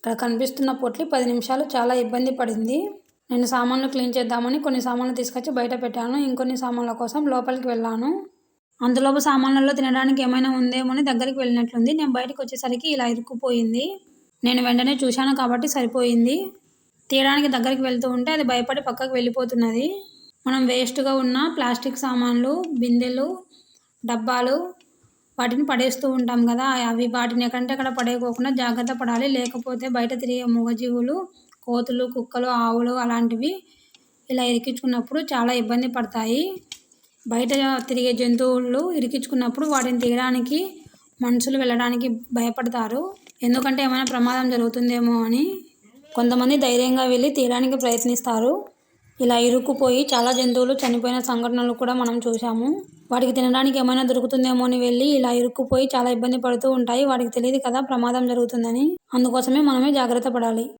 ఇక్కడ కనిపిస్తున్న పొట్లి పది నిమిషాలు చాలా ఇబ్బంది పడింది. నేను సామాన్లు క్లీన్ చేద్దామని కొన్ని సామాన్లు తీసుకొచ్చి బయట పెట్టాను. ఇంకొన్ని సామాన్ల కోసం లోపలికి వెళ్ళాను. అందులోపు సామాన్లలో తినడానికి ఏమైనా ఉందేమో అని దగ్గరికి వెళ్ళినట్లుంది. నేను బయటకు వచ్చేసరికి ఇలా ఇరుక్కుపోయింది. నేను వెంటనే చూశాను కాబట్టి సరిపోయింది. తీయడానికి దగ్గరికి వెళ్తూ ఉంటే అది భయపడి పక్కకు వెళ్ళిపోతున్నది. మనం వేస్ట్గా ఉన్న ప్లాస్టిక్ సామాన్లు బిందెలు డబ్బాలు వాటిని పడేస్తూ ఉంటాం కదా. అవి వాటిని ఎక్కడంటే అక్కడ పడేయకోకుండా జాగ్రత్త పడాలి. లేకపోతే బయట తిరిగే మూగజీవులు కోతులు కుక్కలు ఆవులు అలాంటివి ఇలా ఇరికించుకున్నప్పుడు చాలా ఇబ్బంది పడతాయి. బయట తిరిగే జంతువులు ఇరికించుకున్నప్పుడు వాటిని తీయడానికి మనుషులు వెళ్ళడానికి భయపడతారు. ఎందుకంటే ఏమైనా ప్రమాదం జరుగుతుందేమో అని కొంతమంది ధైర్యంగా వెళ్ళి తీయడానికి ప్రయత్నిస్తారు. ఇలా ఇరుక్కుపోయి చాలా జంతువులు చనిపోయిన సంఘటనలు కూడా మనం చూసాము వాటికి తినడానికి ఏమైనా దొరుకుతుందేమో అని వెళ్ళి ఇలా ఇరుక్కుపోయి చాలా ఇబ్బంది పడుతూ ఉంటాయి. వాటికి తెలియదు కదా ప్రమాదం జరుగుతుందని. అందుకోసమే మనమే జాగ్రత్త పడాలి.